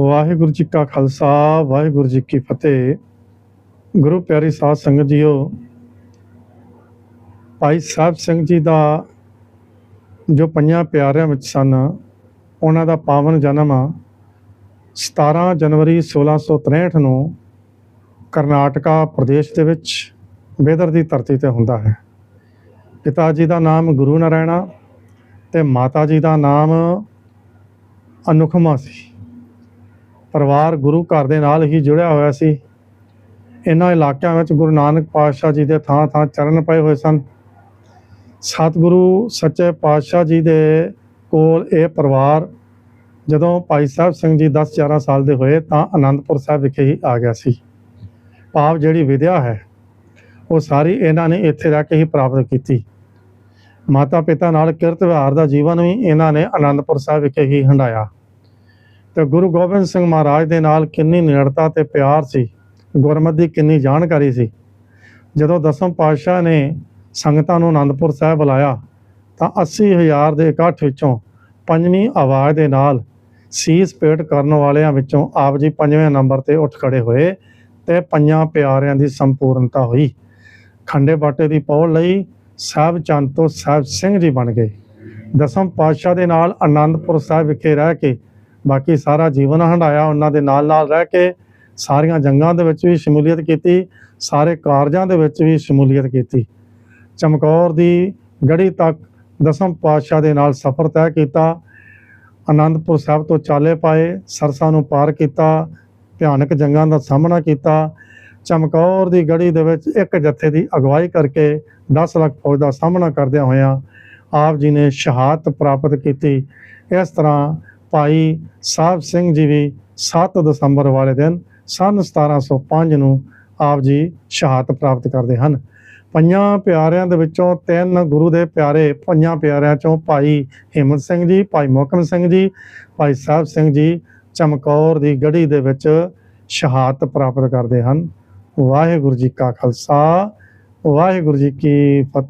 ਵਾਹਿਗੁਰੂ ਜੀ ਕਾ ਖਾਲਸਾ, ਵਾਹਿਗੁਰੂ ਜੀ ਕੀ ਫਤਿਹ। ਗੁਰੂ ਪਿਆਰੀ ਸਾਧ ਸੰਗਤ ਜੀਓ, ਭਾਈ ਸਾਹਿਬ ਸਿੰਘ ਜੀ ਦਾ ਜੋ ਪੰਜਾਂ ਪਿਆਰਿਆਂ ਵਿੱਚ ਸਨ, ਉਹਨਾਂ ਦਾ ਪਾਵਨ ਜਨਮ 17 ਜਨਵਰੀ 1663 ਨੂੰ ਕਰਨਾਟਕਾ ਪ੍ਰਦੇਸ਼ ਦੇ ਵਿੱਚ ਬੇਦਰ ਦੀ ਧਰਤੀ ਤੇ ਹੁੰਦਾ ਹੈ। ਪਿਤਾ ਜੀ ਦਾ ਨਾਮ ਗੁਰੂ ਨਾਰਾਇਣਾ ਤੇ ਮਾਤਾ ਜੀ ਦਾ ਨਾਮ ਅਨੁਖਮਾ ਸੀ। ਪਰਿਵਾਰ ਗੁਰੂ ਘਰ ਦੇ ਨਾਲ ਹੀ ਜੁੜਿਆ ਹੋਇਆ ਸੀ। ਇਹਨਾਂ ਇਲਾਕਿਆਂ ਵਿੱਚ ਗੁਰੂ ਨਾਨਕ ਪਾਤਸ਼ਾਹ ਜੀ ਦੇ ਥਾਂ ਥਾਂ ਚਰਨ ਪਏ ਹੋਏ ਸਨ। ਸਤਿਗੁਰੂ ਸੱਚੇ ਪਾਤਸ਼ਾਹ ਜੀ ਦੇ ਕੋਲ ਇਹ ਪਰਿਵਾਰ ਜਦੋਂ ਭਾਈ ਸਾਹਿਬ ਸਿੰਘ ਜੀ 10 11 ਸਾਲ ਦੇ ਹੋਏ ਤਾਂ ਆਨੰਦਪੁਰ ਸਾਹਿਬ ਵਿਖੇ ਹੀ ਆ ਗਿਆ ਸੀ। ਭਾਵ ਜਿਹੜੀ ਵਿਦਿਆ ਹੈ, ਉਹ ਸਾਰੀ ਇਹਨਾਂ ਨੇ ਇੱਥੇ ਰਹਿ ਕੇ ਹੀ ਪ੍ਰਾਪਤ ਕੀਤੀ। ਮਾਤਾ ਪਿਤਾ ਨਾਲ ਕਿਰਤ ਵਿਹਾਰ ਦਾ ਜੀਵਨ ਵੀ ਇਹਨਾਂ ਨੇ ਆਨੰਦਪੁਰ ਸਾਹਿਬ ਵਿਖੇ ਹੀ ਹੰਡਾਇਆ। ਤੇ ਗੁਰੂ ਗੋਬਿੰਦ ਸਿੰਘ ਮਹਾਰਾਜ ਦੇ ਨਾਲ ਕਿੰਨੀ ਨਿਰੜਤਾ ਤੇ ਪਿਆਰ ਸੀ, ਗੁਰਮਤਿ ਦੀ ਕਿੰਨੀ ਜਾਣਕਾਰੀ ਸੀ। ਜਦੋਂ ਦਸਮ ਪਾਤਸ਼ਾਹ ਨੇ ਸੰਗਤਾਂ ਨੂੰ ਆਨੰਦਪੁਰ ਸਾਹਿਬ ਬੁਲਾਇਆ, ਤਾਂ 80000 ਦੇ ਇਕੱਠ ਵਿੱਚੋਂ ਪੰਜਵੀਂ ਆਵਾਜ਼ ਦੇ ਨਾਲ ਸੀਸ ਪੇਟ ਕਰਨ ਵਾਲਿਆਂ ਵਿੱਚੋਂ ਆਪ ਜੀ ਪੰਜਵੇਂ ਨੰਬਰ ਤੇ ਉੱਠ ਖੜੇ ਹੋਏ ਤੇ ਪੰਜਾਂ ਪਿਆਰਿਆਂ ਦੀ ਸੰਪੂਰਨਤਾ ਹੋਈ। ਖੰਡੇ ਬਾਟੇ ਦੀ ਪੌੜ ਲਈ ਸਾਹਿਬ ਚੰਦ ਤੋਂ ਸਾਹਿਬ ਸਿੰਘ ਜੀ ਬਣ ਗਏ। ਦਸਮ ਪਾਤਸ਼ਾਹ ਦੇ ਨਾਲ ਆਨੰਦਪੁਰ ਸਾਹਿਬ ਵਿਖੇ ਰਹਿ ਕੇ ਬਾਕੀ ਸਾਰਾ ਜੀਵਨ ਹੰਡਾਇਆ ਉਹਨਾਂ ਦੇ ਨਾਲ ਨਾਲ ਰਹਿ ਕੇ ਸਾਰੀਆਂ ਜੰਗਾਂ ਦੇ ਵਿੱਚ ਵੀ ਸ਼ਮੂਲੀਅਤ ਕੀਤੀ, ਸਾਰੇ ਕਾਰਜਾਂ ਦੇ ਵਿੱਚ ਵੀ ਸ਼ਮੂਲੀਅਤ ਕੀਤੀ। ਚਮਕੌਰ ਦੀ ਗੜੀ ਤੱਕ ਦਸਮ ਪਾਤਸ਼ਾਹ ਦੇ ਨਾਲ ਸਫ਼ਰ ਤੈਅ ਕੀਤਾ। ਆਨੰਦਪੁਰ ਸਾਹਿਬ ਤੋਂ ਚਾਲੇ ਪਾਏ, ਸਰਸਾ ਨੂੰ ਪਾਰ ਕੀਤਾ, ਭਿਆਨਕ ਜੰਗਾਂ ਦਾ ਸਾਹਮਣਾ ਕੀਤਾ। ਚਮਕੌਰ ਦੀ ਗੜੀ ਦੇ ਵਿੱਚ ਇੱਕ ਜੱਥੇ ਦੀ ਅਗਵਾਈ ਕਰਕੇ 10 ਲੱਖ ਫੌਜ ਦਾ ਸਾਹਮਣਾ ਕਰਦਿਆਂ ਹੋਇਆਂ ਆਪ ਜੀ ਨੇ ਸ਼ਹਾਦਤ ਪ੍ਰਾਪਤ ਕੀਤੀ। ਇਸ ਤਰ੍ਹਾਂ ਭਾਈ ਸਾਹਿਬ ਸਿੰਘ ਜੀ ਵੀ 7 ਦਸੰਬਰ ਵਾਲੇ ਦਿਨ ਸਨ 1705 ਨੂੰ ਆਪ ਜੀ ਸ਼ਹਾਦਤ ਪ੍ਰਾਪਤ ਕਰਦੇ ਹਨ। ਪੰਜਾਂ ਪਿਆਰਿਆਂ ਦੇ ਵਿੱਚੋਂ ਤਿੰਨ ਗੁਰੂ ਦੇ ਪਿਆਰੇ, ਪੰਜਾਂ ਪਿਆਰਿਆਂ ਚੋਂ ਭਾਈ ਹਿੰਮਤ ਸਿੰਘ ਜੀ, ਭਾਈ ਮੋਕਮ ਸਿੰਘ ਜੀ, ਭਾਈ ਸਾਹਿਬ ਸਿੰਘ ਜੀ ਚਮਕੌਰ ਦੀ ਗੜੀ ਦੇ ਵਿੱਚ ਸ਼ਹਾਦਤ ਪ੍ਰਾਪਤ ਕਰਦੇ ਹਨ। ਵਾਹਿਗੁਰੂ ਜੀ ਕਾ ਖਾਲਸਾ, ਵਾਹਿਗੁਰੂ ਜੀ ਕੀ ਫਤਿਹ।